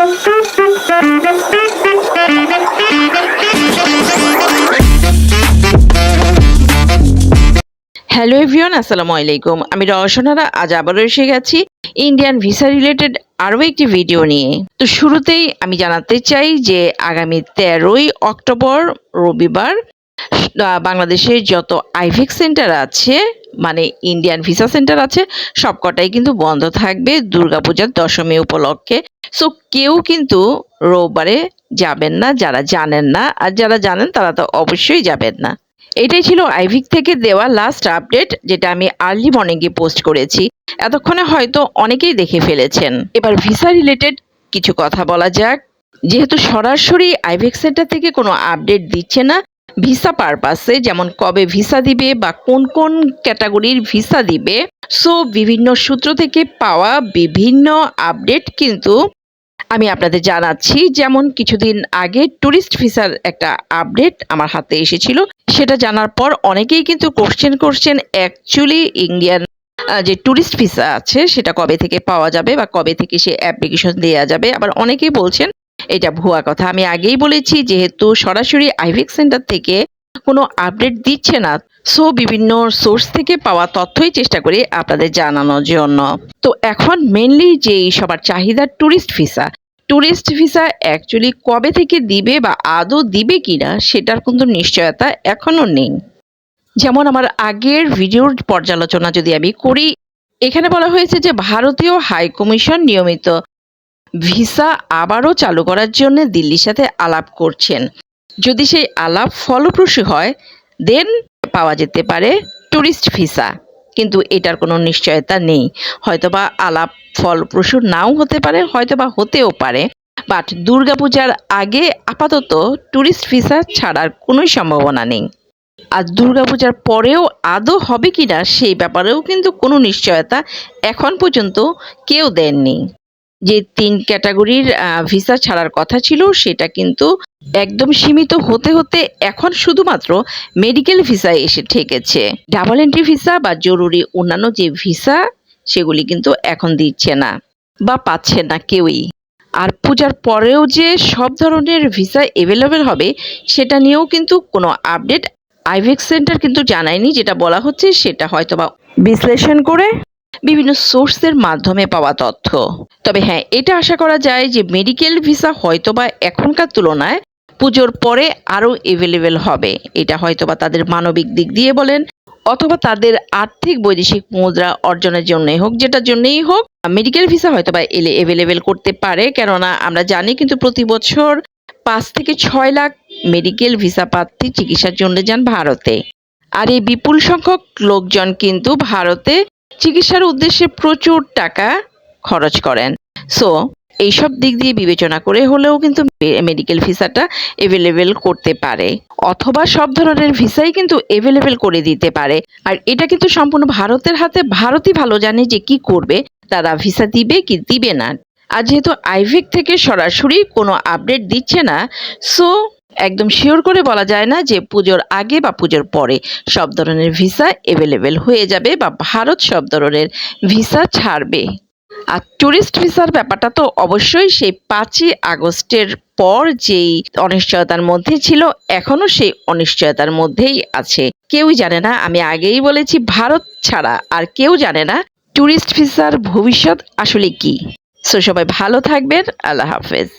Hello everyone আসসালামু আলাইকুম আমি রওশনারা, আজ আবারও এসে গেছি ইন্ডিয়ান ভিসা রিলেটেড আরও একটি ভিডিও নিয়ে। তো শুরুতেই আমি জানাতে চাই যে আগামী তেরোই অক্টোবর, রবিবার বাংলাদেশের যত আইভিক সেন্টার আছে মানে ইন্ডিয়ান ভিসা সেন্টার আছে, সবকটাই কিন্তু বন্ধ থাকবে দুর্গাপূজার দশমী উপলক্ষে। সো কেউ কিন্তু রোববারে যাবেন না, যারা জানেন না, আর যারা জানেন তারা তো অবশ্যই যাবেন না। এটাই ছিল আইভিক থেকে দেওয়া লাস্ট আপডেট যেটা আমি আর্লি মর্নিংয়ে পোস্ট করেছি। এতক্ষণে হয়তো অনেকেই দেখে ফেলেছেন। এবার ভিসা রিলেটেড কিছু কথা বলা যাক। যেহেতু সরাসরি আইভিক সেন্টার থেকে কোনো আপডেট দিচ্ছে না ভিসা পারপাসে যেমন কবে ভিসা দিবে বা কোন কোন ক্যাটাগরির ভিসা দিবে সো বিভিন্ন সূত্র থেকে পাওয়া বিভিন্ন আপডেট কিন্তু আমি আপনাদের জানাচ্ছি। যেমন কিছুদিন আগে ট্যুরিস্ট ভিসার একটা আপডেট আমার হাতে এসেছিল। সেটা জানার পর অনেকেই কিন্তু কোশ্চেন করছেন অ্যাকচুয়ালি ইন্ডিয়ান যে ট্যুরিস্ট ভিসা আছে, সেটা কবে থেকে পাওয়া যাবে বা কবে থেকে সে অ্যাপ্লিকেশন দেওয়া যাবে? আবার অনেকেই বলছেন এটা ভুয়া কথা। আমি আগেই বলেছি, যেহেতু সরাসরি আইভিক সেন্টার থেকে কোনো আপডেট দিচ্ছে না, সো বিভিন্ন সোর্স থেকে পাওয়া তথ্যই চেষ্টা করি আপনাদের জানানোর জন্য। তো এখন মেনলি যেই সবার চাহিদা tourist visa tourist visa actually কবে থেকে দিবে বা আদৌ দিবে কিনা, সেটার কিন্তু নিশ্চয়তা এখনও নেই। যেমন আমার আগের ভিডিওর পর্যালোচনা যদি আমি করি, এখানে বলা হয়েছে যে ভারতীয় হাই কমিশন নিয়মিত ভিসা আবারও চালু করার জন্য দিল্লির সাথে আলাপ করছেন। যদি সেই আলাপ ফলপ্রসূ হয়, দেন পাওয়া যেতে পারে ট্যুরিস্ট ভিসা। কিন্তু এটার কোনো নিশ্চয়তা নেই। হয়তোবা আলাপ ফলপ্রসূ নাও হতে পারে, হয়তোবা হতেও পারে। বাট দুর্গাপূজার আগে আপাতত ট্যুরিস্ট ভিসা ছাড়ার কোনোই সম্ভাবনা নেই। আর দুর্গাপূজার পরেও আদৌ হবে কিনা সেই ব্যাপারেও কিন্তু কোনো নিশ্চয়তা এখন পর্যন্ত কেউ দেননি। যে তিন ক্যাটাগরির ভিসা ছাড়ার কথা ছিল, সেটা কিন্তু একদম সীমিত হতে হতে এখন শুধুমাত্র মেডিকেল ভিসা এসে ঠেকেছে। ডাবল এন্ট্রি ভিসা বা জরুরি অন্যান্য যে ভিসা, সেগুলি কিন্তু এখন দিচ্ছে না বা পাচ্ছে না কেউই। আর পূজার পরেও যে সব ধরনের ভিসা এভেলেবেল হবে, সেটা নিয়েও কিন্তু কোনো আপডেট আইভেক্স সেন্টার কিন্তু জানায়নি, যেটা বলা হচ্ছে সেটা হয়তো বা বিশ্লেষণ করে বিভিন্ন সোর্সের মাধ্যমে পাওয়া তথ্য। তবে হ্যাঁ এটা আশা করা যায় যে মেডিকেল ভিসা হয়তোবা এখনকার তুলনায় পুজোর পরে আরও এভেলেবেল হবে। এটা হয়তোবা তাদের মানবিক দিক দিয়ে বলেন, অথবা তাদের আর্থিক বৈদেশিক মুদ্রা অর্জনের জন্যই হোক, যেটার জন্যই হোক, মেডিকেল ভিসা হয়তোবা এলে এভেলেবেল করতে পারে। কেননা আমরা জানি কিন্তু প্রতি বছর পাঁচ থেকে ছয় লাখ মেডিকেল ভিসা প্রার্থী চিকিৎসার জন্য যান ভারতে। আর এই বিপুল সংখ্যক লোকজন কিন্তু ভারতে চিকিৎসার উদ্দেশ্যে প্রচুর টাকা খরচ করেন। সো এইসব দিক দিয়ে বিবেচনা করে হলেও কিন্তু মেডিকেল ভিসাটা এভেলেবেল করতে পারে। অথবা সব ধরনের ভিসাই কিন্তু এভেলেবেল করে দিতে পারে। আর এটা কিন্তু সম্পূর্ণ ভারতের হাতে, ভারতই ভালো জানে যে কি করবে, তারা ভিসা দিবে কি দিবে না। আর যেহেতু আইভিক থেকে সরাসরি কোনো আপডেট দিচ্ছে না সো একদম শিওর করে বলা যায় না যে পুজোর আগে বা পুজোর পরে সব ধরনের ভিসা এভেলেবেল হয়ে যাবে বা ভারত সব ধরনের ভিসা ছাড়বে। আর ট্যুরিস্ট ভিসার ব্যাপারটা তো অবশ্যই সেই পাঁচই আগস্টের পর যেই অনিশ্চয়তার মধ্যে ছিল এখনও সেই অনিশ্চয়তার মধ্যেই আছে। কেউই জানে না, আমি আগেই বলেছি ভারত ছাড়া, আর কেউ জানে না ট্যুরিস্ট ভিসার ভবিষ্যৎ আসলে কি। সো সবাই ভালো থাকবেন, আল্লাহ হাফেজ।